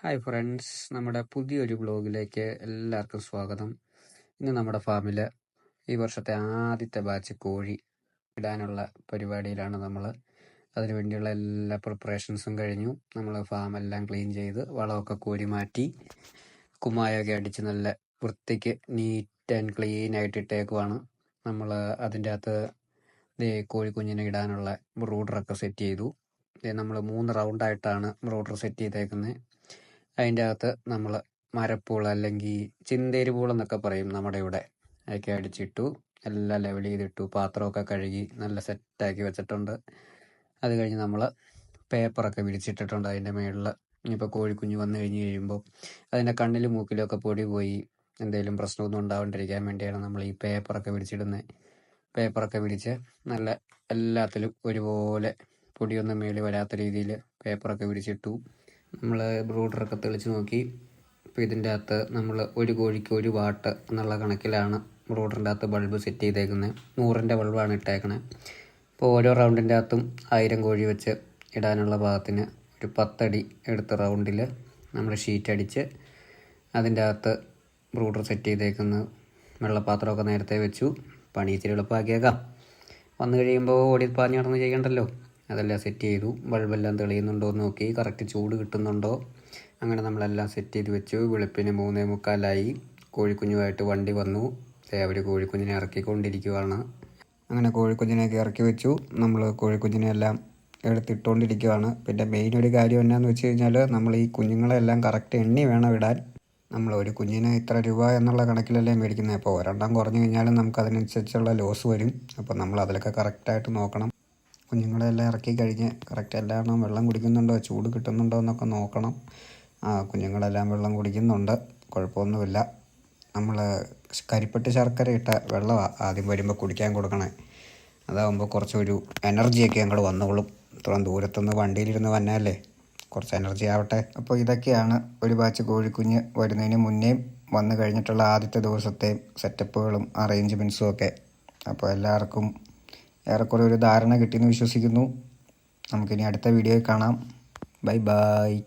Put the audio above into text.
Hi friends നമ്മുടെ പുതിയൊരു വ്ലോഗിലേക്ക് എല്ലാവർക്കും സ്വാഗതം. ഇന്ന് നമ്മുടെ ഫാമിൽ ഈ വർഷത്തെ ആദ്യത്തെ ബാച്ച് കോഴി ഇടാനുള്ള പരിപാടിയിലാണ് നമ്മൾ അതിനു വേണ്ടിയുള്ള എല്ലാ പ്രിപ്പറേഷൻസും കഴിഞ്ഞു. നമ്മൾ ഫാം എല്ലാം ക്ലീൻ ചെയ്ത് വളമൊക്കെ കോരി മാറ്റി കുമ്മായൊക്കെ അടിച്ച് നല്ല വൃത്തിക്ക് നീറ്റ് ആൻഡ് ക്ലീൻ ആയിട്ട് ഇട്ടേക്കുവാണ്. നമ്മൾ അതിന്റെ അകത്ത് കോഴിക്കുഞ്ഞിനെ ഇടാനുള്ള ബ്രൂഡറൊക്കെ സെറ്റ് ചെയ്തു. നമ്മൾ മൂന്ന് റൗണ്ടായിട്ടാണ് ബ്രൂഡർ സെറ്റ് ചെയ്തേക്കുന്നത് അതിന്റെ അകത്ത് നമ്മൾ മരപ്പൂൾ അല്ലെങ്കിൽ ചിന്തേരി പൂൾ എന്നൊക്കെ പറയും നമ്മുടെ ഇവിടെ. അതൊക്കെ അടിച്ചിട്ടു എല്ലാം ലെവൽ ചെയ്തിട്ടു പാത്രമൊക്കെ കഴുകി നല്ല സെറ്റാക്കി വെച്ചിട്ടുണ്ട്. അത് കഴിഞ്ഞ് നമ്മൾ പേപ്പറൊക്കെ വിരിച്ചിട്ടിട്ടുണ്ട് അതിന്റെ മേളിൽ ഇനിയിപ്പോൾ കോഴിക്കുഞ്ഞ് വന്നു കഴിഞ്ഞ് കഴിയുമ്പോൾ അതിന്റെ കണ്ണിലും മൂക്കിലൊക്കെ പൊടി പോയി എന്തെങ്കിലും പ്രശ്നമൊന്നും ഉണ്ടാവാണ്ടിരിക്കാൻ വേണ്ടിയാണ് നമ്മൾ ഈ പേപ്പറൊക്കെ വിരിച്ചിടുന്നത് പേപ്പറൊക്കെ വിരിച്ച് നല്ല എല്ലാത്തിലും ഒരുപോലെ പൊടിയൊന്നും മേളിൽ വരാത്ത രീതിയിൽ പേപ്പറൊക്കെ വിരിച്ചിട്ടു. നമ്മൾ ബ്രൂഡറൊക്കെ തെളിച്ച് നോക്കി. അപ്പോൾ ഇതിന്റെ അകത്ത് നമ്മൾ ഒരു കോഴിക്ക് ഒരു വാട്ട് എന്നുള്ള കണക്കിലാണ് ബ്രൂഡറിന്റെ അകത്ത് ബൾബ് സെറ്റ് ചെയ്തേക്കുന്നത് നൂറിന്റെ ബൾബാണ് ഇട്ടേക്കുന്നത് അപ്പോൾ ഓരോ റൗണ്ടിന്റെ അകത്തും ആയിരം കോഴി വെച്ച് ഇടാനുള്ള ഭാഗത്തിന് ഒരു പത്തടി എടുത്ത റൗണ്ടിൽ നമ്മൾ ഷീറ്റ് അടിച്ച് അതിന്റെ അകത്ത് ബ്രൂഡർ സെറ്റ് ചെയ്തേക്കുന്ന. വെള്ളപ്പാത്രമൊക്കെ നേരത്തെ വെച്ചു. പണി ഇച്ചിരി എളുപ്പമാക്കിയേക്കാം. വന്നു കഴിയുമ്പോൾ ഓടി പാഞ്ഞ് നടന്ന് ചെയ്യണ്ടല്ലോ. അതെല്ലാം സെറ്റ് ചെയ്തു. ബൾബെല്ലാം തെളിയുന്നുണ്ടോ എന്ന് നോക്കി. കറക്റ്റ് ചൂട് കിട്ടുന്നുണ്ടോ? അങ്ങനെ നമ്മളെല്ലാം സെറ്റ് ചെയ്ത് വെച്ചു. വെളുപ്പിന് മൂന്നേ മുക്കാലായി. കോഴിക്കുഞ്ഞുമായിട്ട് വണ്ടി വന്നു. അവർ കോഴിക്കുഞ്ഞിനെ ഇറക്കിക്കൊണ്ടിരിക്കുകയാണ് അങ്ങനെ കോഴിക്കുഞ്ഞിനെയൊക്കെ ഇറക്കി വെച്ചു. നമ്മൾ കോഴിക്കുഞ്ഞിനെ എല്ലാം എടുത്തിട്ടുകൊണ്ടിരിക്കുകയാണ് പിന്നെ മെയിൻ ഒരു കാര്യം എന്നാന്ന് വെച്ച് കഴിഞ്ഞാൽ നമ്മൾ ഈ കുഞ്ഞുങ്ങളെല്ലാം കറക്റ്റ് എണ്ണി വേണം ഇടാൻ നമ്മൾ ഒരു കുഞ്ഞിനെ ഇത്ര രൂപ എന്നുള്ള കണക്കിലല്ലേ മേടിക്കുന്നത്. അപ്പോൾ ഒരെണ്ണം കുറഞ്ഞു കഴിഞ്ഞാലും നമുക്ക് അതിനനുസരിച്ചുള്ള ലോസ് വരും. അപ്പോൾ നമ്മൾ അതിലൊക്കെ കറക്റ്റായിട്ട് നോക്കണം. കുഞ്ഞുങ്ങളെല്ലാം ഇറക്കി കഴിഞ്ഞ് കറക്റ്റ് എല്ലാം വെള്ളം കുടിക്കുന്നുണ്ടോ? ചൂട് കിട്ടുന്നുണ്ടോ എന്നൊക്കെ നോക്കണം. ആ കുഞ്ഞുങ്ങളെല്ലാം വെള്ളം കുടിക്കുന്നുണ്ട്. കുഴപ്പമൊന്നുമില്ല. നമ്മൾ കരിപ്പെട്ട് ശർക്കര ഇട്ട വെള്ളമാണ് ആദ്യം വരുമ്പോൾ കുടിക്കാൻ കൊടുക്കണേ. അതാകുമ്പോൾ കുറച്ചൊരു എനർജിയൊക്കെ അങ്ങോട്ട് വന്നോളും. ഇത്രയും ദൂരത്തുനിന്ന് വണ്ടിയിലിരുന്ന് വന്നാലേ കുറച്ച് എനർജി ആവട്ടെ. അപ്പോൾ ഇതൊക്കെയാണ് ഒരു ബാച്ച് കോഴിക്കുഞ്ഞ് വരുന്നതിന് മുന്നേയും വന്നു കഴിഞ്ഞിട്ടുള്ള ആദ്യത്തെ ദിവസത്തെയും സെറ്റപ്പുകളും അറേഞ്ച്മെന്റ്സും ഒക്കെ. അപ്പോൾ എല്ലാവർക്കും ഏറെക്കുറെ ഒരു ധാരണ കിട്ടിയെന്ന് വിശ്വസിക്കുന്നു. നമുക്കിനി അടുത്ത വീഡിയോയിൽ കാണാം. Bye bye.